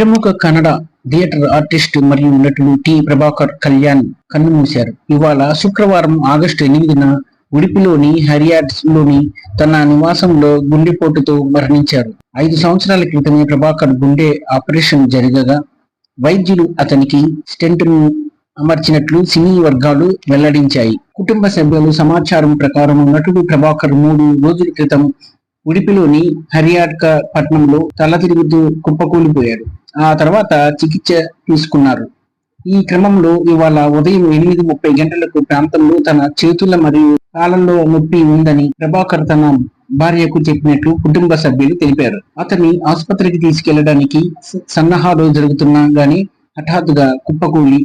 ప్రముఖ Kannada theatre artist మరియు నటుడు టి. ప్రభాకర్ కళ్యాణ్ కన్నుమూశారు. ఇవాళ శుక్రవారం ఆగస్టు ఎనిమిదిన ఉడిపిలోని హరియాడ్స్లోని తన నివాసంలో గుండెపోటుతో మరణించారు. ఐదు సంవత్సరాల క్రితమే ప్రభాకర్ గుండె ఆపరేషన్ జరగగా వైద్యులు అతనికి స్టెంట్ను అమర్చినట్లు సినీ వర్గాలు వెల్లడించాయి. కుటుంబ సభ్యులు సమాచారం ప్రకారం నటుడు ప్రభాకర్ మూడు రోజుల క్రితం ఉడిపిలోని హరియాడ్క పట్టణంలో తల తిరుగుతూ కుప్పకూలిపోయారు ఆ తర్వాత చికిత్స తీసుకున్నారు. ఈ క్రమంలో ఇవాళ ఉదయం ఎనిమిది ముప్పై గంటలకు ప్రాంతంలో తన చేతుల మరియు కాలంలో నొప్పి ఉందని ప్రభాకర్ తన భార్యకు చెప్పినట్లు కుటుంబ సభ్యులు తెలిపారు. అతన్ని ఆసుపత్రికి తీసుకెళ్ళడానికి సన్నాహాలు జరుగుతున్నా గాని హఠాత్తుగా కుప్పకూలి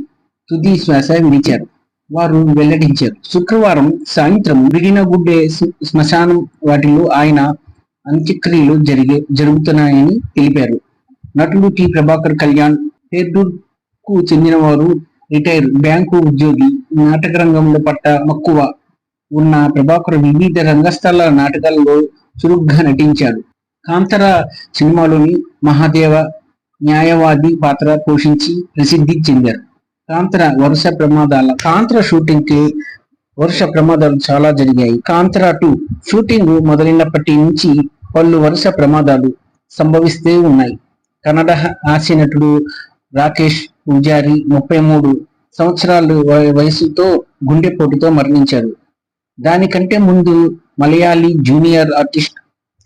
తుది శ్వాస విడిచారు. వారు వెల్లడించారు. శుక్రవారం సాయంత్రం విడినగుడ్డే శ్మ- శ్మశానం వాటిలో ఆయన అంత్యక్రియలు జరిగే జరుగుతున్నాయని తెలిపారు. నటుడు టి. ప్రభాకర్ కళ్యాణ్ పేర్డూర్కు చెందిన చెందినవారు రిటైర్ బ్యాంకు ఉద్యోగి నాటక రంగంలో పట్ట మక్కువ ఉన్న ప్రభాకర్ వివిధ రంగస్థల నాటకాల్లో చురుగ్గా నటించాడు. కాంతర సినిమాలోని మహాదేవ న్యాయవాది పాత్ర పోషించి ప్రసిద్ధి చెందారు. కాంతర వరుస ప్రమాదాల కాంతర షూటింగ్కి వరుస ప్రమాదాలు చాలా జరిగాయి. కాంతర టూ షూటింగ్ మొదలైనప్పటి నుంచి పలు వరుస ప్రమాదాలు సంభవిస్తే ఉన్నాయి. కన్నడ హాస్య నటుడు రాకేష్ పూజారి ముప్పై మూడు సంవత్సరాలు వ- వయసుతో గుండెపోటుతో మరణించాడు. దానికంటే ముందు మలయాళీ జూనియర్ ఆర్టిస్ట్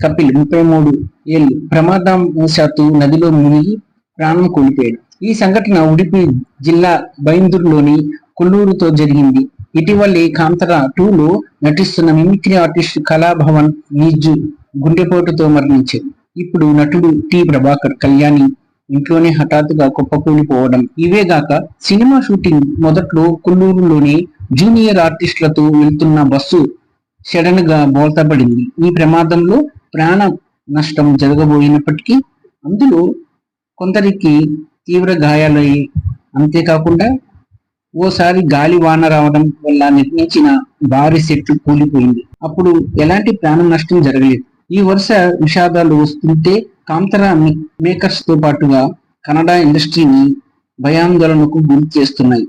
కపిల్ ముప్పై మూడు ఏళ్ళు ప్రమాదవశాత్తు నదిలో మునిగి ప్రాణం కోల్పోయాడు. ఈ సంఘటన ఉడిపి జిల్లా బైందూరులోని కొల్లూరుతో జరిగింది. ఇటీవలే కాంతరా టూలో నటిస్తున్న మిమిక్రీ ఆర్టిస్ట్ కళాభవన్ నిజు గుండెపోటుతో మరణించారు ఇప్పుడు నటుడు టి. ప్రభాకర్ కళ్యాణి ఇంట్లోనే హఠాత్తుగా కుప్పకూలిపోవడం. ఇవేగాక సినిమా షూటింగ్ మొదట్లో కొల్లూరులోని జూనియర్ ఆర్టిస్టులతో వెళ్తున్న బస్సు సడన్గా బోల్తపడింది ఈ ప్రమాదంలో ప్రాణ నష్టం జరగబోయినప్పటికీ అందులో కొందరికి తీవ్ర గాయాలయ్యి అంతేకాకుండా ఓసారి గాలి వాన రావడం వల్ల నిర్మించిన భారీ సెట్లు కూలిపోయింది. అప్పుడు ఎలాంటి ప్రాణ నష్టం జరగలేదు. ఈ వరుస విషాదాలు వస్తుంటే కాంతరా మేకర్స్తో పాటుగా కన్నడ ఇండస్ట్రీని భయాందోళనకు గురి చేస్తున్నాయి.